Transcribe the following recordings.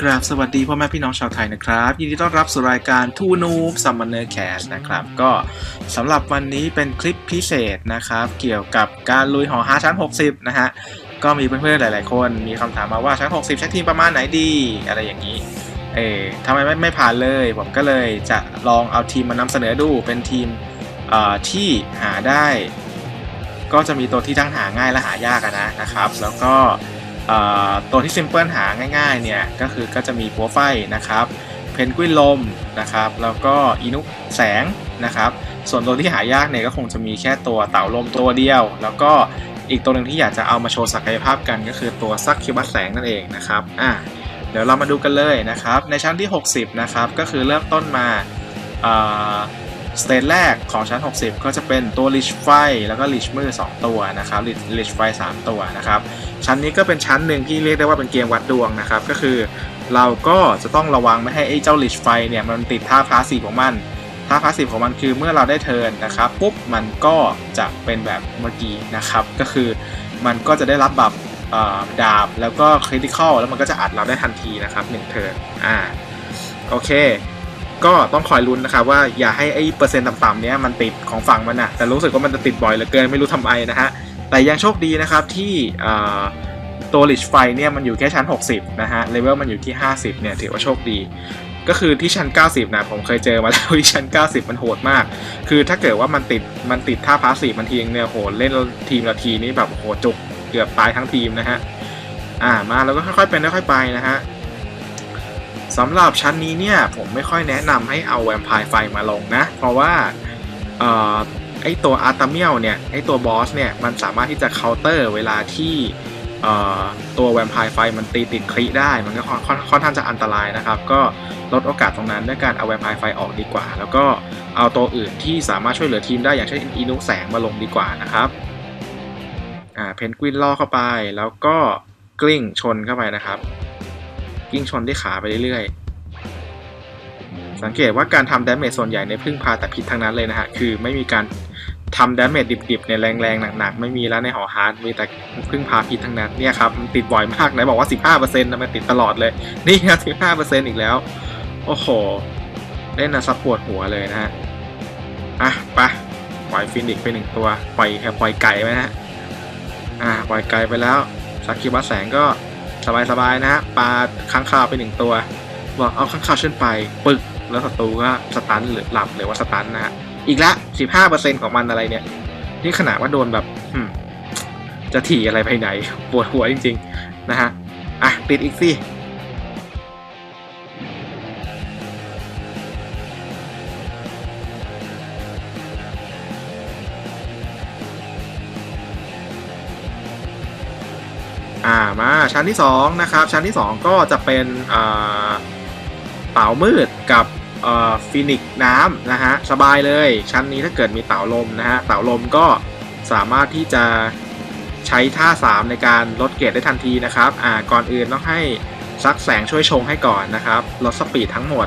กราบสวัสดีพ่อแม่พี่น้องชาวไทยนะครับ ยินดีต้อนรับสู่รายการทูนูบซัมมอนเนอร์แคสนะครับ ก็สำหรับวันนี้เป็นคลิปพิเศษนะครับ เกี่ยวกับการลุยหอฮาชั้น 60 นะฮะ ก็มีเพื่อนๆหลายๆคน มีคำถามมาว่าชั้น 60 ใช้ทีมประมาณไหนดี อะไรอย่างนี้ เออทำไมไม่ไม่ผ่านเลย ผมก็เลยจะลองเอาทีมมานำเสนอดูเป็นทีมอ่อที่หาได้ ก็จะมีตัวที่ทั้งหาง่ายและหายากนะนะครับ แล้วก็ ตัวที่ซิมเพิลหาง่ายๆเนี่ยก็คือก็จะมีปัวไฟนะครับเพนกวินลมนะครับแล้วก็อินุแสงนะครับส่วนตัวที่หายากเนี่ยก็คงจะมีแค่ตัวเต่าลมตัวเดียว แล้วก็อีกตัวหนึ่งที่อยากจะเอามาโชว์ศักยภาพกันก็คือตัวซักคิวบัสแสงนั่นเองนะครับอะเดี๋ยวเรามาดูกันเลยนะครับในชั้นที่ 60นะครับก็คือเริ่มต้นมาอ่า สเตจแรกของชั้น 60 ก็จะเป็นตัว Lich ไฟแล้วก็ Lich มือ2 ตัวนะครับ Lich Lich ไฟ 3 ตัวนะครับ ชั้นนี้ก็เป็นชั้นหนึ่งที่เรียกได้ว่าเป็นเกมวัดดวงนะครับ ก็คือเราก็จะต้องระวังไม่ให้ไอ้เจ้า Lich ไฟเนี่ยมันติดท่าพาสซีของมันท่าพาสซีฟของมันคือเมื่อเราได้เทิร์นนะครับปุ๊บมันก็จะเป็นแบบเมื่อกี้นะครับ ก็คือมันก็จะได้รับแบบเอ่อดาบแล้วก็คริติคอลแล้วมันก็จะอัดเราได้ทันทีนะครับ1เทิร์นอ่าโอเค ก็ต้องคอยลุ้นนะครับว่าอย่าให้ไอ้เปอร์เซ็นต์ต่ำๆเนี้ยมันติดของฝั่งมันนะแต่รู้สึกว่ามันจะติดบ่อยเหลือเกินไม่รู้ทำไมนะฮะแต่ยังโชคดีนะครับที่ตัวลิชไฟเนี่ยมันอยู่แค่ชั้น 60 นะฮะเลเวลมันอยู่ที่ 50 เนี่ยถือว่าโชคดี ก็คือที่ชั้น 90 นะผมเคยเจอมาแล้วที่ชั้น 90 มันโหดมาก คือถ้าเกิดว่ามันติดมันติดท่าพาสีมันทีงเนี่ยโหเล่นทีมละทีนี้แบบโหจุกเกือบตายทั้งทีมนะฮะอ่ามาแล้วก็ค่อยๆเป็นค่อยๆไปนะฮะ สำหรับชั้นนี้เนี่ยผมไม่ค่อยแนะนำให้เอาแวมไพร์ไฟมาลงนะ เพราะว่าออไอตัวอาร์ตาเมียลเนี่ยไอตัวบอสเนี่ยมันสามารถที่จะเคาน์เตอร์เวลาที่ตัวแวมไพร์ไฟมันตีติดคลิได้มันก็ค่อนข้างจะอันตรายนะครับ ก็ลดโอกาสตรงนั้นด้วยการเอาแวมไพร์ไฟออกดีกว่า แล้วก็เอาตัวอื่นที่สามารถช่วยเหลือทีมได้อย่างเช่นอินุกแสงมาลงดีกว่านะครับอ่าเพนกวินล่อเข้าไปแล้วก็กลิ้งชนเข้าไปนะครับ กิ้งชนที่ขาไปเรื่อยๆ สังเกตว่าการทำดาเมจส่วนใหญ่ในพึ่งพาแต่พิษทั้งนั้นเลยนะฮะ คือไม่มีการทำดาเมจดิบๆ ในแรงๆ หนักๆ ไม่มีแล้วในหอฮาร์ดมีแต่พึ่งพาพิษทั้งนั้นเนี่ยครับมันติดบ่อยมากไหนบอกว่า 15%นะมันติดตลอดเลย นี่ครับ15%อีกแล้ว โอ้โห เล่นนะซับปวดหัวเลยนะฮะ อะไปปล่อยฟินิกไปหนึ่งตัว ปล่อยปล่อยไก่ไปนะฮะ อ่าปล่อยไก่ไปแล้วสักคิบัสแสงก็ สบายๆนะฮะปลาค้างคาวไปหนึ่งตัวบอกเอาค้างคาวเช่นไปปึกแล้วศัตรูก็สตันหรือหลับหรือว่าสตันนะฮะอีกละ 15%ของมันอะไรเนี่ย นี่ขนาดว่าโดนแบบจะถี่อะไรไปไหนปวดหัวจริง ๆ นะฮะ อะ ติดอีกสิ ชั้นที่2นะครับชั้นที่ 2 ก็จะเป็นเต่ามืดกับฟินิกน้ำนะฮะสบายเลย ชั้นนี้ถ้าเกิดมีเต่าลมนะฮะเต่าลมก็สามารถที่จะใช้ท่า 3 ในการลดเกรดได้ทันทีนะครับอ่าก่อนอื่นต้องให้ซักแสงช่วยชงให้ก่อนนะครับลดสปีดทั้งหมด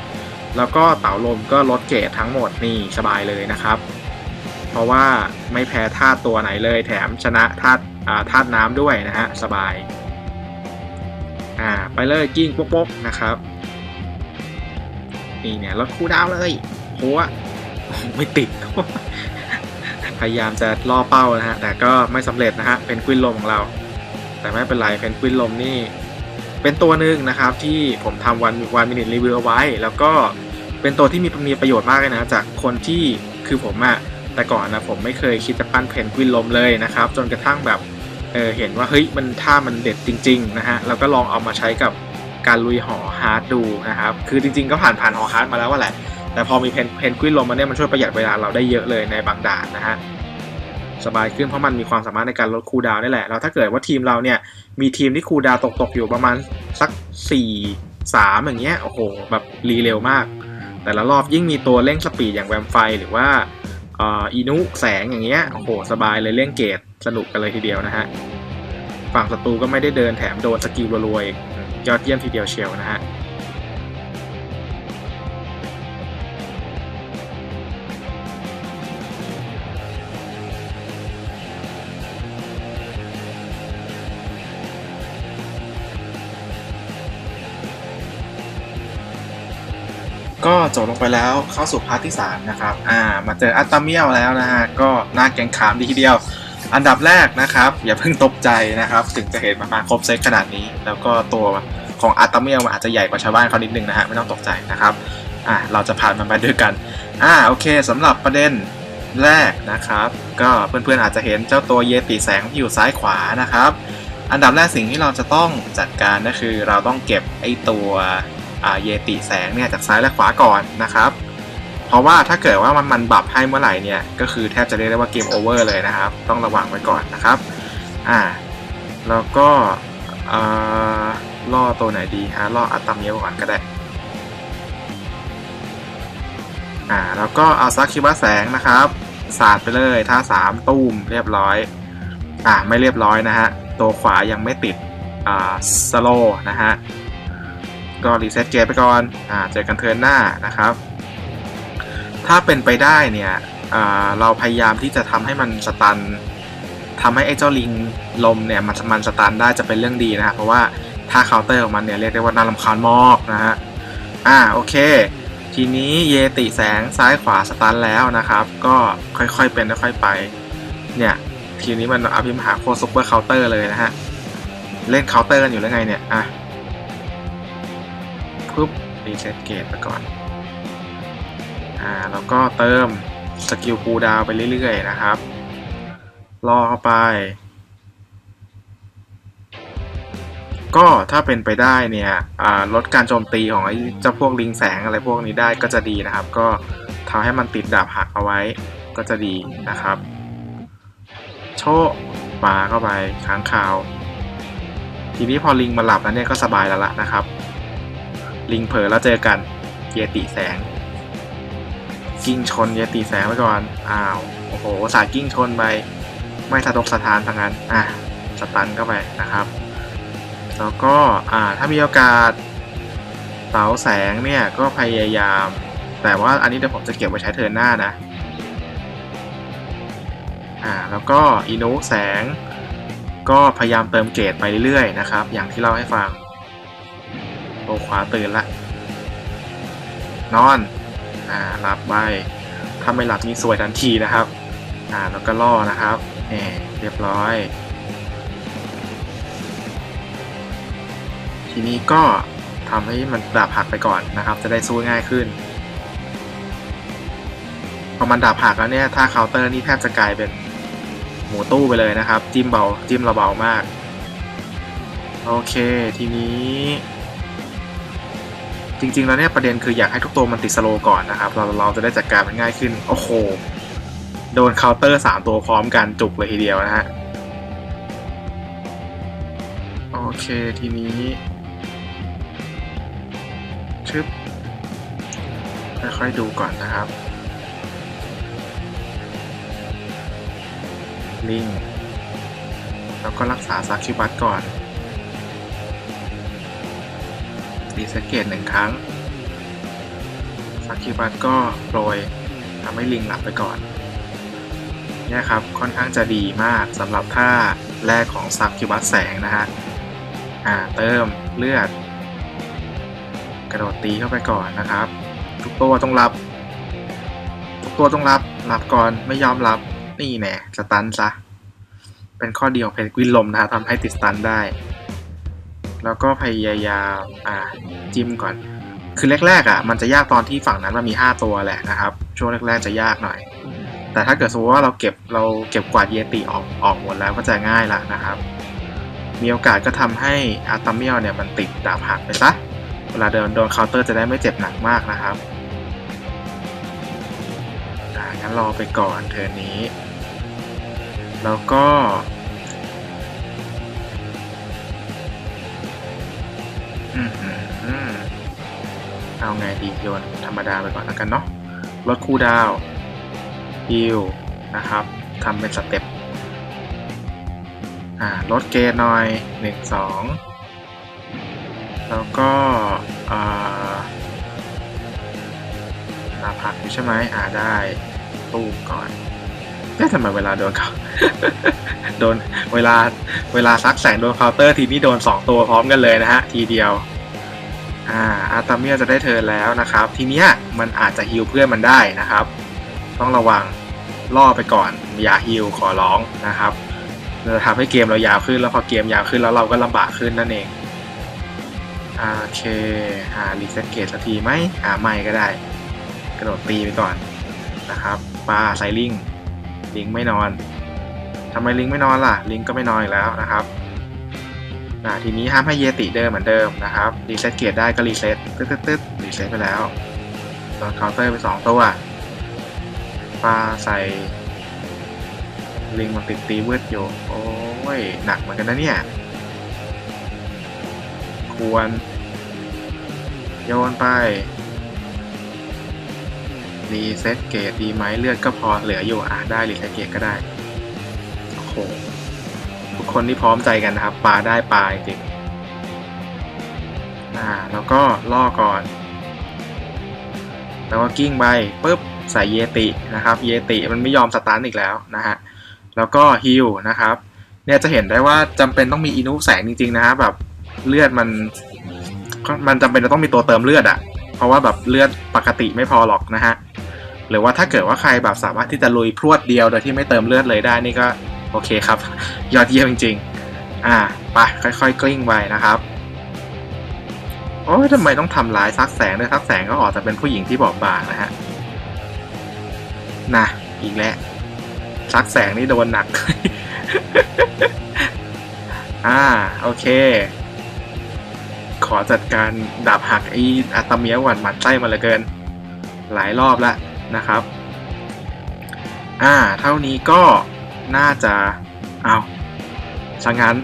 แล้วก็เต่าลมก็ลดเกรดทั้งหมดนี่สบายเลยนะครับ เพราะว่าไม่แพ้ธาตัวไหนเลยแถมชนะธาตุอ่าน้ำด้วยนะฮะสบาย อ่าไปเลยกิ้งโป๊กๆนะครับนี่เนี่ยลดคูลดาวเลยหัวไม่ติด พยายามจะล่อเป้านะฮะ แต่ก็ไม่สำเร็จนะฮะเป็นควินลมของเรา แต่ไม่เป็นไรเป็นควินลมนี่ เป็นตัวหนึ่งนะครับที่ผมทำวันวันมินิรีวิวเอาไว้ แล้วก็เป็นตัวที่มีมีประโยชน์มากเลยนะจากคนที่คือผมอะแต่ก่อนนะผมไม่เคยคิดจะปั้นเพนกวินลมเลยนะครับ จนกระทั่งแบบ เออเห็นว่าเฮ้ยมันท่ามันเด็ดจริงๆนะฮะแล้วก็ลองเอามาใช้กับการลุยหอฮาร์ดดูนะครับคือจริงๆก็ผ่านผ่านหอฮาร์ดมาแล้วว่าแหละ แต่พอมีเพนเพนกวินลมมาเนี่ยมันช่วยประหยัดเวลาเราได้เยอะเลยในบางด่านนะฮะสบายขึ้นเพราะมันมีความสามารถในการลดคูลดาวน์ได้แหละแล้วถ้าเกิดว่าทีมเราเนี่ยมีทีมที่คูลดาวตกๆอยู่ประมาณสัก 4 3 อย่างเงี้ยโอ้โหแบบรีเร็วมาก แต่ละรอบยิ่งมีตัวเร่งสปีดอย่างแวมไฟหรือว่าอ่ออีนุแสงอย่างเงี้ยโอ้โหสบายเลยเร่งเกรด สนุกกันเลยทีเดียวนะฮะ ฝั่งศัตรูก็ไม่ได้เดินแถมโดนสกิลรวๆอีกยอดเยี่ยมทีเดียวเชียวนะฮะก็จบลงไปแล้วเข้าสู่พาร์ทที่ 3 นะครับ อ่า มาเจออัตตาเมียวแล้วนะฮะ ก็น่าแกงขามดีทีเดียว อันดับแรกนะครับ อย่าเพิ่งตกใจนะครับ ถึงจะเห็นมามาครบเซตขนาดนี้ แล้วก็ตัวของอัตตาเมียวมันอาจจะใหญ่กว่าชาวบ้านเขานิดนึงนะฮะไม่ต้องตกใจนะครับอ่าเราจะผ่านมันไปด้วยกันอ่าโอเคสำหรับประเด็นแรกนะครับ ก็เพื่อนๆอาจจะเห็นเจ้าตัวเยติแสงที่อยู่ซ้ายขวานะครับ อันดับแรกสิ่งที่เราจะต้องจัดการก็คือเราต้องเก็บไอ้ตัวเยติแสงเนี่ยจากซ้ายและขวาก่อนนะครับ ราะว่าถ้าเกิดว่ามันมันบับให้เมื่อไหร่เนี่ย ก็คือแทบจะเรียกได้ว่าเกมโอเวอร์เลยนะครับ ต้องระวังไว้ก่อนนะครับ อ่า แล้วก็อ่าล่อตัวไหนดีฮะล่ออัตตาเมียวก่อนก็ได้ อ่า แล้วก็เอาซักคิวาแสงนะครับสาดไปเลยท่าสามตุ้มเรียบร้อย อ่า ไม่เรียบร้อยนะฮะ ตัวขวายังไม่ติด อ่า สโลนะฮะ ก็รีเซ็ตเกมไปก่อน อ่า เจอกันเทิร์นหน้านะครับ ถ้าเป็นไปได้เนี่ยเราพยายามที่จะทำให้มันสตันทำให้ไอ้เจ้าลิงลมเนี่ยมันมันสตันได้จะเป็นเรื่องดีนะฮะเพราะว่าถ้าเคาน์เตอร์ของมันเนี่ยเรียกได้ว่าน่ารำคาญมากนะฮะอ่าโอเค ทีนี้เยติแสงซ้ายขวาสตันแล้วนะครับ ก็ค่อยๆเป็นค่อยๆไป เนี่ยทีนี้มันอภิมหาโคซุปเปอร์เคาน์เตอร์เลยนะฮะเล่นเคาน์เตอร์กันอยู่แล้วไงเนี่ยอะปุ๊บรีเซ็ตเกตไปก่อน อ่าแล้วก็เติมสกิลคูดาวไปเรื่อยๆนะครับ รอเข้าไป ก็ถ้าเป็นไปได้เนี่ยอ่าลดการโจมตีของไอ้เจ้าพวกลิงแสงอะไรพวกนี้ได้ก็จะดีนะครับ ก็ทำให้มันติดดาบหักเอาไว้ก็จะดีนะครับ โชคปาเข้าไปค้างคาว ทีนี้พอลิงมาหลับแล้วเนี่ยก็สบายแล้วล่ะนะครับ ลิงเผลอแล้วเจอกันเยติแสง กิ้งชนเยติแสงไปก่อน อ้าว โอ้โห สายกิ้งชนไป ไม่สะทกสะทานทางนั้น อะ สตันเข้าไปนะครับ แล้วก็ อ่า ถ้ามีโอกาสเสาแสงเนี่ย ก็พยายาม แต่ว่าอันนี้เดี๋ยวผมจะเก็บไว้ใช้เทิร์นหน้านะ อ่า แล้วก็อินุแสง ก็พยายามเติมเกรดไปเรื่อยๆนะครับ อย่างที่เล่าให้ฟังตัวขวาตื่นละ นอน อ่ารับไปถ้าไม่หลับนี่สวยทันทีนะครับ อ่าแล้วก็ล่อนะครับเอเรียบร้อย ทีนี้ก็ทำให้มันดาบหักไปก่อนนะครับ จะได้สู้ง่ายขึ้นพอมันดาบหักแล้วเนี่ยถ้าเคาน์เตอร์นี่แทบจะกลายเป็นหมูตู้ไปเลยนะครับ จิ้มเบาจิ้มเราเบามาก โอเคทีนี้ จริงๆแล้วเนี่ยประเด็นคืออยากให้ทุกตัวมันติดสโลก่อนนะครับ เราเราจะได้จัดการมันง่ายขึ้น โอ้โห โดนเคาน์เตอร์สามตัวพร้อมกันจุกเลยทีเดียวนะฮะ โอเคทีนี้ชึบค่อยๆดูก่อนนะครับ ลิง แล้วก็รักษาซักคิบัตก่อน รีเซ็ตเกตหนึ่งครั้งซักคิบัตก็โปรยทำให้ลิงหลับไปก่อนเนี่ยครับค่อนข้างจะดีมากสำหรับท่าแรกของซักคิบัตแสงนะฮะอ่าเติมเลือด กระโดดตีเข้าไปก่อนนะครับ ทุกตัวต้องรับ ทุกตัวต้องรับรับก่อนไม่ยอมรับนี่แน่สตันซะเป็นข้อดีของเพนกวินลมนะฮะทำให้ติดสตันได้ แล้วก็พยายามอ่าจิ้มก่อน คือแรกๆอะมันจะยากตอนที่ฝั่งนั้นมันมี 5 ตัวแหละนะครับ ช่วงแรกๆจะยากหน่อย แต่ถ้าเกิดสมมติว่าเราเก็บเราเก็บกวาดเยติออกออกหมดแล้วก็จะง่ายละนะครับ มีโอกาสก็ทำให้อาร์ตาเมียลเนี่ยมันติดดาบหักไปซะเวลาเดินโดนเคาน์เตอร์จะได้ไม่เจ็บหนักมากนะครับงั้นรอไปก่อนเทอร์นี้ แล้วก็ เอาไงดีโยนธรรมดาไปก่อนแล้วกันเนาะลดคูลดาวฮิลนะครับทำเป็นสเต็ปอ่าลดเกณฑ์หน่อยหนึ่งสองแล้วก็อาลาพักอยู่ใช่ไหมอ่าได้ตู้ก่อน เอ๊ะทำไมเวลาโดนเขาโดนเวลาเวลาซักแสงโดนเคาน์เตอร์ทีนี้โดน 2 ตัวพร้อมกันเลยนะฮะ ทีเดียว อ่าอาร์ตาเมียจะได้เทิร์นแล้วนะครับ ทีเนี้ยมันอาจจะฮิลเพื่อนมันได้นะครับ ต้องระวังล่อไปก่อนอย่าฮิลขอร้องนะครับจะทำให้เกมเรายาวขึ้นแล้วพอเกมยาวขึ้นแล้วเราก็ลำบากขึ้นนั่นเองโอเค หารีเซ็ตเกตสักทีไหมหาไม่ก็ได้ กระโดดตีไปก่อนนะครับปลาไซลิง ลิงไม่นอนทำไมลิงไม่นอนล่ะ ลิงก็ไม่นอนอีกแล้วนะครับทีนี้ห้ามให้เยติเดิมเหมือนเดิมนะครับรีเซ็ตเกตได้ก็รีเซ็ตตึ๊ดตึ๊ดตึ๊ดรีเซ็ตไปแล้วโดนเคาน์เตอร์ไปสองตัวปลาใส่ลิงมันติดตีเวิร์ดอยู่ โอ้ย หนักเหมือนกันนะเนี่ย ควร โยนไป รีเซ็ตเกตดีไหมเลือดก็พอเหลืออยู่อะได้รีเซ็ตเกตก็ได้โอ้โหทุกคนที่พร้อมใจกันนะครับปลาได้ปลาจริงอ่าแล้วก็ล่อก่อน แล้วก็กิ้งไปปุ๊บใส่เยตินะครับ เยติมันไม่ยอมสตาร์ทอีกแล้วนะฮะแล้วก็ฮิลนะครับเนี่ยจะเห็นได้ว่าจำเป็นต้องมีอินุแสงจริงๆนะฮะแบบเลือดมัน มันจำเป็นจะต้องมีตัวเติมเลือดอะเพราะว่าแบบเลือดปกติไม่พอหรอกนะฮะ หรือว่าถ้าเกิดว่าใครแบบสามารถที่จะลุยพรวดเดียวโดยที่ไม่เติมเลือดเลยได้นี่ก็โอเคครับ ยอดเยี่ยมจริงๆ อ่าไปค่อยๆ กลิ้งไปนะครับโอ้ยทำไมต้องทำร้ายซักแสงด้วยซักแสงก็ออกจะเป็นผู้หญิงที่บอบบางนะฮะนะอีกแล้วซักแสงนี่โดนหนัก อ่า โอเค ขอจัดการดับหักไอ้อัตเมียหวันหมันไส้มาเหลือเกิน หลายรอบแล้ว นะครับ อ่า เท่านี้ก็น่าจะเอาสังงั้น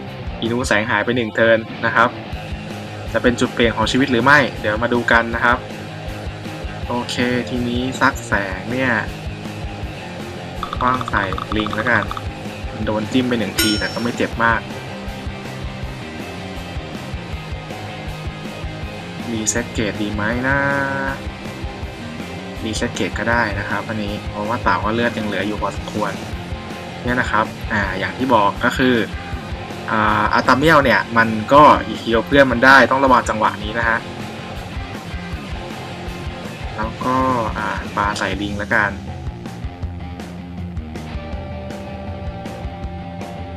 อินูแสงหายไปหนึ่งเทิร์นนะครับ จะเป็นจุดเปลี่ยนของชีวิตหรือไม่ เดี๋ยวมาดูกันนะครับ โอเค ทีนี้ซักแสงเนี่ยคว้างใส่ลิงแล้วกัน โดนจิ้มไปหนึ่งทีแต่ก็ไม่เจ็บมากรีเซ็ตเกตดีไหมนะ รีเซ็ตเกตก็ได้นะครับอันนี้เพราะว่าเต่าก็เลือดยังเหลืออยู่พอสมควรเนี่ยนะครับอ่าอย่างที่บอกก็คืออาอาตาเมียลเนี่ยมันก็อีคิวเพื่อนมันได้ต้องระวังจังหวะนี้นะฮะแล้วก็อ่าปลาใส่ลิงแล้วกัน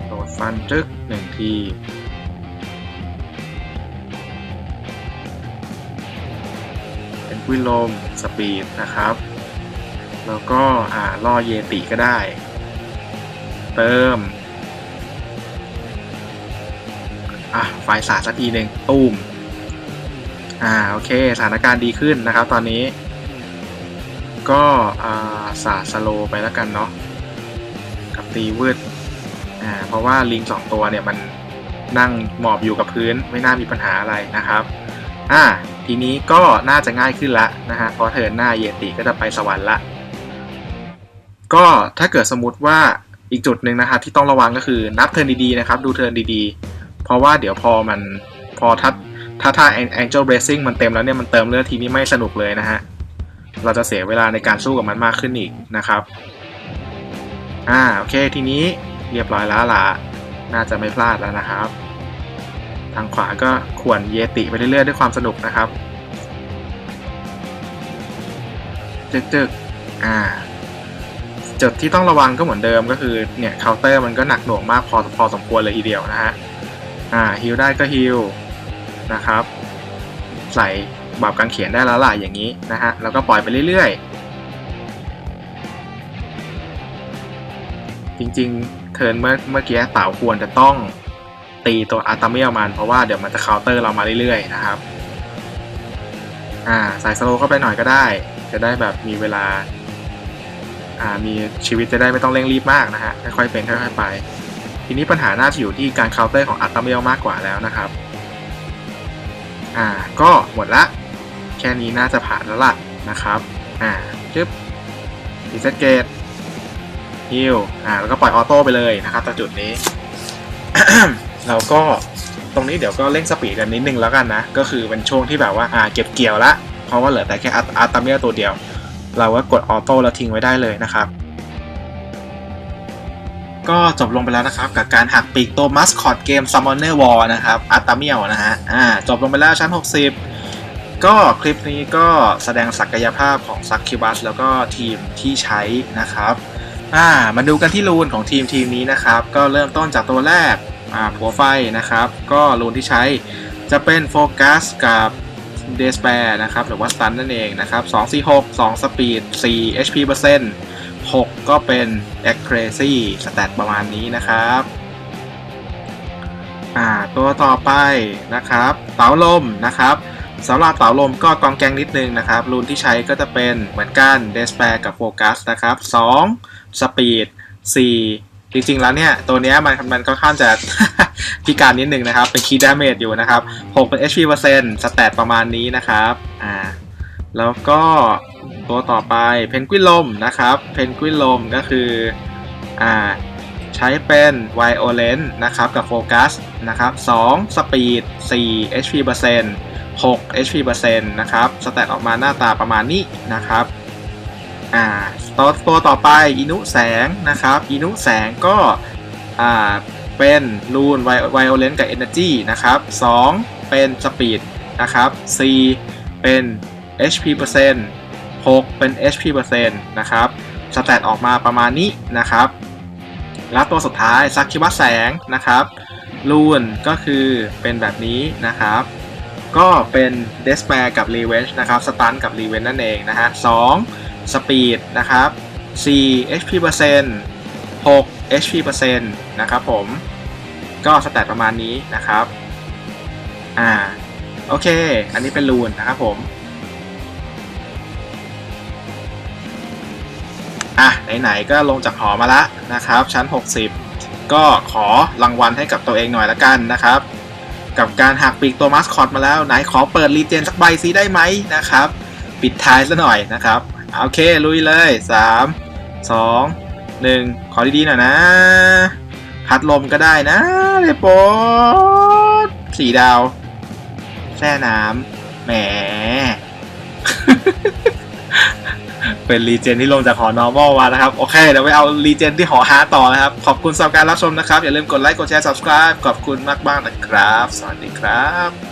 โดดฟันจึกหนึ่งที วิลมสปีดนะครับ แล้วก็อ่าล่อเยติก็ได้ เติม อะไฟสาสักทีหนึ่งตูมอ่าโอเคสถานการณ์ดีขึ้นนะครับตอนนี้ ก็อ่าสาสโลไปแล้วกันเนาะกับตีวืดอ่าเพราะว่าลิงสองตัวเนี่ยมันนั่งหมอบอยู่กับพื้นไม่น่ามีปัญหาอะไรนะครับ อ่า ทีนี้ก็น่าจะง่ายขึ้นละนะฮะเพราะเทิร์นหน้าเยติก็จะไปสวรรค์ละ ก็ถ้าเกิดสมมติว่าอีกจุดหนึ่งนะครับที่ต้องระวังก็คือนับเทิร์นดีๆนะครับ ดูเทิร์นดีๆ เพราะว่าเดี๋ยวพอมันพอถ้าถ้าถ้า Angel Bracing มันเต็มแล้วเนี่ยมันเติมเลือดทีนี้ไม่สนุกเลยนะฮะเราจะเสียเวลาในการสู้กับมันมากขึ้นอีกนะครับอ่าโอเคทีนี้เรียบร้อยแล้วล่ะน่าจะไม่พลาดแล้วนะครับ ทางขวาก็ขวนเยติไปเรื่อยๆด้วยความสนุกนะครับจึกๆอ่าจุดที่ต้องระวังก็เหมือนเดิมก็คือเนี่ยเคาน์เตอร์มันก็หนักหน่วงมากพอพอสมควรเลยทีเดียวนะฮะอ่าฮิลได้ก็ฮิลนะครับ ใส่บาบการเขียนได้แล้วล่ะอย่างนี้นะฮะแล้วก็ปล่อยไปเรื่อยๆ จริงๆ เทิร์นเมื่อเมื่อกี้เต่าควรจะต้อง ตีตัวอาร์ตาเมียมันเพราะว่าเดี๋ยวมันจะเคาน์เตอร์เรามาเรื่อยๆนะครับ อ่าใส่สโลว์เข้าไปหน่อยก็ได้ จะได้แบบมีเวลา อ่ามีชีวิตจะได้ไม่ต้องเร่งรีบมากนะฮะค่อยๆเป็นค่อยๆไป ทีนี้ปัญหาหน่าจะอยู่ที่การเคาน์เตอร์ของอัตเมลมากกว่าแล้วนะครับ อ่าก็หมดละ แค่นี้น่าจะผ่านแล้วล่ะนะครับ อ่าจึ๊บดีเซตเกตฮิลอ่าแล้วก็ปล่อยออโต้ไปเลยนะครับตรงจุดนี้ เราก็ตรงนี้เดี๋ยวก็เร่งสปีดกันนิดนึงแล้วกันนะ ก็คือเป็นช่วงที่แบบว่าอ่าเก็บเกี่ยวละ เพราะว่าเหลือแต่แค่อัตเมลตัวเดียว เราก็กดออโต้แล้วทิ้งไว้ได้เลยนะครับ ก็จบลงไปแล้วนะครับ กับการหักปีกตัวมัสคอตเกม Summoner War นะครับอัตตาเมียวนะฮะอ่าจบลงไปแล้วชั้น 60 ก็คลิปนี้ก็แสดงศักยภาพของซักคิบัสแล้วก็ทีมที่ใช้นะครับอ่ามาดูกันที่รูนของทีมทีมนี้นะครับ ก็เริ่มต้นจากตัวแรก อ่าผัวไฟนะครับ ก็รูนที่ใช้จะเป็นโฟกัสกับเดสแปร์นะครับ หรือว่าสตันนั่นเองนะครับ2 4 6 2สปีด4 HP เปอร์เซ็นต์6ก็เป็น accuracy สแตทประมาณนี้นะครับอ่าตัวต่อไปนะครับ เต๋าลมนะครับสำหรับเต๋าลมก็กองแกงนิดนึงนะครับรูนที่ใช้ก็จะเป็นเหมือนกันเดสแปร์กับโฟกัสนะครับ2สปีด4 จริงๆแล้วเนี่ย ตัวเนี้ยมันมันก็ค่อนข้างจะ พิการนิดนึงนะครับ เป็นคีย์ดาเมจอยู่นะครับ6เป็น HP เปอร์เซ็นต์สแตทประมาณนี้นะครับอ่าแล้วก็ตัวต่อไปเพนกวินลมนะครับเพนกวินลมก็คืออ่าใช้เป็น Violent นะครับกับโฟกัสนะครับ2 Speed 4 HP เปอร์เซ็นต์6 HP เปอร์เซ็นต์นะครับสแตทออกมาหน้าตาประมาณนี้นะครับ อ่าตัวตัวต่อไปอินุแสงนะครับอินุแสงก็อ่าเป็นรูน Violent กับ Energy นะครับ2เป็น Speed นะครับ4เป็น HP เปอร์เซ็นต์6เป็น HP เปอร์เซ็นต์นะครับสแตทออกมาประมาณนี้นะครับ แล้วตัวสุดท้ายซักคิวะแสงนะครับลูนก็คือเป็นแบบนี้นะครับ ก็เป็นเดสแปร์กับรีเวน e นะครับสตันกับรีเวน e นั่นเองนะฮะสอง สปีดนะครับ4 HP เปอร์เซ็นต์6 HP เปอร์เซ็นต์นะครับผม ก็สแตทประมาณนี้นะครับ อ่า โอเค อันนี้เป็นลูนนะครับผม อะ ไหนๆ ก็ลงจากหอมาละนะครับ ชั้น 60 ก็ขอรางวัลให้กับตัวเองหน่อยละกันนะครับ กับการหักปีกตัวมาสคอตมาแล้ว ไหนขอเปิดรีเจนสักใบซีได้ไหมนะครับ ปิดท้ายซะหน่อยนะครับ โอเค ลุยเลย3 2 1ขอดีๆหน่อยนะ พัดลมก็ได้นะเลยโปดสีดาวแช่น้ำแหม เป็นรีเจนที่ลงจากหอ normal มานะครับ โอเค เดี๋ยวไปเอารีเจนที่หอฮาร์ต่อนะครับ ขอบคุณสำหรับการรับชมนะครับ อย่าลืมกดไลค์ กดแชร์ subscribe ขอบคุณมากๆนะครับ สวัสดีครับ